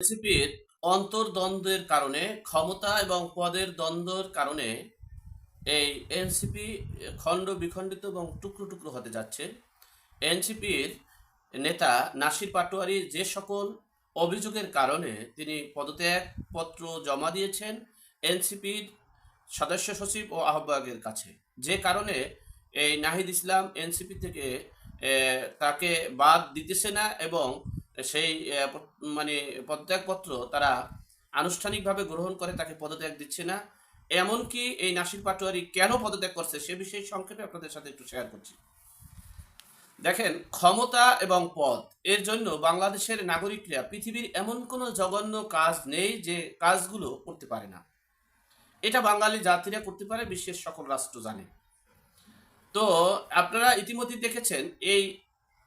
এনসিপির অন্তর্দ্বন্দ্বের কারণে, ক্ষমতা এবং পদের দ্বন্দ্বের কারণে এই এনসিপি খণ্ড বিখণ্ডিত এবং টুকরো টুকরো হতে যাচ্ছে। এনসিপির নেতা নাসির পাটোয়ারি যে সকল অভিযোগের কারণে তিনি পদত্যাগ পত্র জমা দিয়েছেন এনসিপির সদস্য সচিব ও আহ্বায়কের কাছে। যে কারণে এই নাহিদ ইসলাম এনসিপি থেকে তাকে বাদ দিতেছে না এবং সেই মানে পদত্যাগপত্র তারা আনুষ্ঠানিকভাবে গ্রহণ করে, তাকে পদত্যাগ দিচ্ছে না। এমনকি এই নাসির পাটোয়ারি কেন পদত্যাগ করছে সে বিষয়ে সংক্ষেপে আপনাদের সাথে একটু শেয়ার করছি। দেখেন, ক্ষমতা এবং পদ, এর জন্য বাংলাদেশের নাগরিকরা পৃথিবীর এমন কোনো জঘন্য কাজ নেই যে কাজগুলো করতে পারে না। এটা বাঙালি জাতিরা করতে পারে, বিশ্বের সকল রাষ্ট্র জানে। তো, আপনারা ইতিমধ্যে দেখেছেন, এই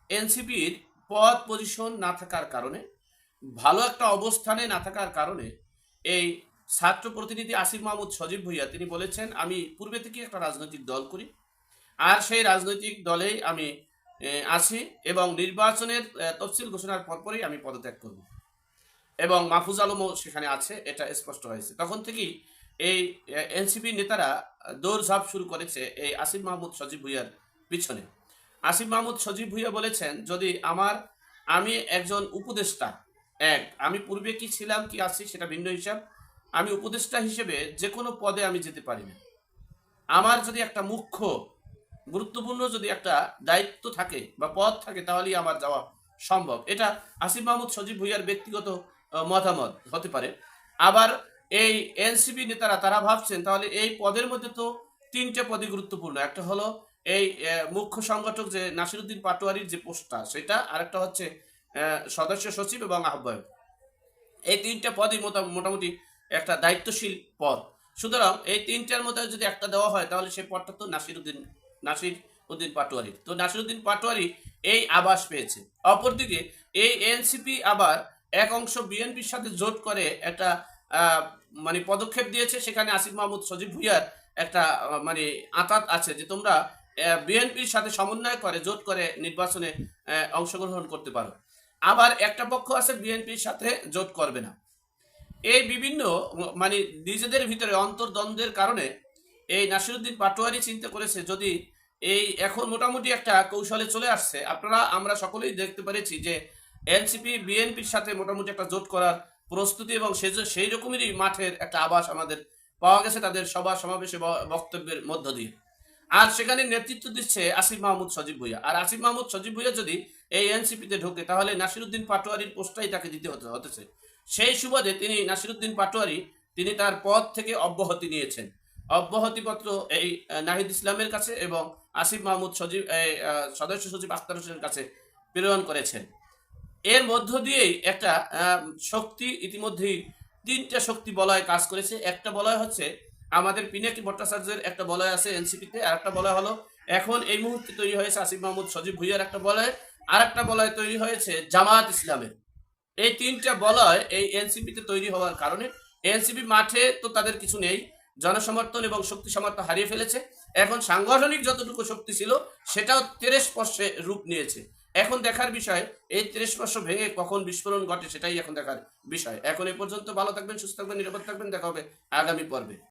এনসিপির পদ পজিশন না থাকার কারণে, ভালো একটা অবস্থানে না থাকার কারণে এই ছাত্র প্রতিনিধি আসিফ মাহমুদ সজীব ভুইয়া, তিনি বলেছেন, আমি পূর্বে থেকে একটা রাজনৈতিক দল করি, আর সেই রাজনৈতিক দলেই আমি আছি এবং নির্বাচনের তফসিল ঘোষণার পরপরই আমি পদত্যাগ করব। এবং মাহফুজ আলমও সেখানে আছে, এটা স্পষ্ট হয়েছে। তখন থেকেই এই এনসিপি নেতারা দৌড়ঝাঁপ শুরু করেছে এই আসিফ মাহমুদ সজীব ভুইয়ার পিছনে। আসিফ মাহমুদ সজীব ভুইয়া বলেছেন, যদি আমার, আমি একজন উপদেষ্টা, এক, আমি পূর্বে কি ছিলাম, কি আছি সেটা ভিন্ন হিসাব, আমি উপদেষ্টা হিসেবে যে কোনো পদে আমি যেতে পারি না। আমার যদি একটা মুখ্য, গুরুত্বপূর্ণ যদি একটা দায়িত্ব থাকে বা পদ থাকে, তাহলেই আমার যাওয়া সম্ভব। এটা আসিফ মাহমুদ সজীব ভুইয়ার ব্যক্তিগত মতামত হতে পারে। আবার এই এনসিপি নেতারা, তারা ভাবছেন, তাহলে এই পদের মধ্যে তো তিনটে পদই গুরুত্বপূর্ণ। একটা হলো এই মুখ্য সংগঠক যে নাসিরুদ্দিন পাটোয়ারির যে পোস্টটা, সেটা আরেকটা হচ্ছে সদস্য সচিব এবং আহ্বায়ক। এই তিনটা পদই মোটা- মোটামুটি একটা দায়িত্বশীল পদ। সুতরাং এই তিনটার মধ্যে যদি একটা দেওয়া হয়, তাহলে সেই পদটা তো নাসিরুদ্দিন নাসির উদ্দিন পাটোয়ারি তো নাসিরুদ্দিন পাটোয়ারি এই আবাস পেয়েছে। অপরদিকে এই এনসিপি আবার এক অংশ বিএনপির সাথে জোট করে একটা মানে পদক্ষেপ দিয়েছে। সেখানে আসিফ মাহমুদ সজীব ভুইয়ার একটা মানে আতাত আছে যে তোমরা বিএনপির সাথে সমন্বয় করে, জোট করে নির্বাচনে অংশগ্রহণ করতে পারো। আবার একটা পক্ষ আছে বিএনপির সাথে জোট করবে না। এই বিভিন্ন মানে নিজেদের ভিতরে অন্তর্দ্বন্দ্বের কারণে এই নাসিরুদ্দিন পাটোয়ারি চিন্তা করেছে, যদি এই এখন মোটামুটি একটা কৌশলে চলে আসছে। আপনারা, আমরা সকলেই দেখতে পেরেছি যে এনসিপি, বিএনপির সাথে মোটামুটি একটা জোট করার প্রস্তুতি এবং সে সেই রকমেরই মাঠের একটা আভাস আমাদের পাওয়া গেছে তাদের সভা সমাবেশে বক্তব্যের মধ্য দিয়ে। আর সেখানে নেতৃত্ব দিচ্ছে আসিফ মাহমুদ সজীব ভুইয়া। আর আসিফ মাহমুদ সজীব ভুইয়া যদি এই এনসিপিতে ঢোকে, তাহলে নাসিরুদ্দিন পাটোয়ারির পোস্টটাই তাকে দিতে হতে হতেছে। সেই সুবাদে তিনি নাসিরুদ্দিন পাটোয়ারি, তিনি তার পদ থেকে অব্যাহতি নিয়েছেন। অব্যাহতিপত্র এই নাহিদ ইসলামের কাছে এবং আসিফ মাহমুদ সজীব সদস্য সচিব আখতার হোসেনের কাছে প্রেরণ করেছেন। এর মধ্য দিয়েই একটা শক্তি ইতিমধ্যেই তিনটা শক্তি বলয় কাজ করেছে। একটা বলয় হচ্ছে আমাদের পিনাকি ভট্টাচার্যের একটা বলয় আছে এনসিপিতে, আর একটা বলয় হলো এখন এই মুহূর্তে তৈরি হয়েছে আসিফ মাহমুদ, সজীব ভুইয়ার একটা বলয়, আর একটা বলয় তৈরি হয়েছে জামাত ইসলামের। এই তিনটা বলয় এই এনসিপিতে তৈরি হওয়ার কারণে এনসিপি মাঠে তো তাদের কিছু নেই, জনসমর্থন এবং শক্তি সমর্থন হারিয়ে ফেলেছে। এখন সাংগঠনিক যতটুকু শক্তি ছিল সেটাও তেরেশ স্পর্শে রূপ নিয়েছে। এখন দেখার বিষয়, এই তেরেশ স্পর্শ ভেঙে কখন বিস্ফোরণ ঘটে সেটাই এখন দেখার বিষয়। এখন এ পর্যন্ত ভালো থাকবেন, সুস্থ থাকবেন, নিরাপদ থাকবেন, দেখা হবে আগামী পর্বে।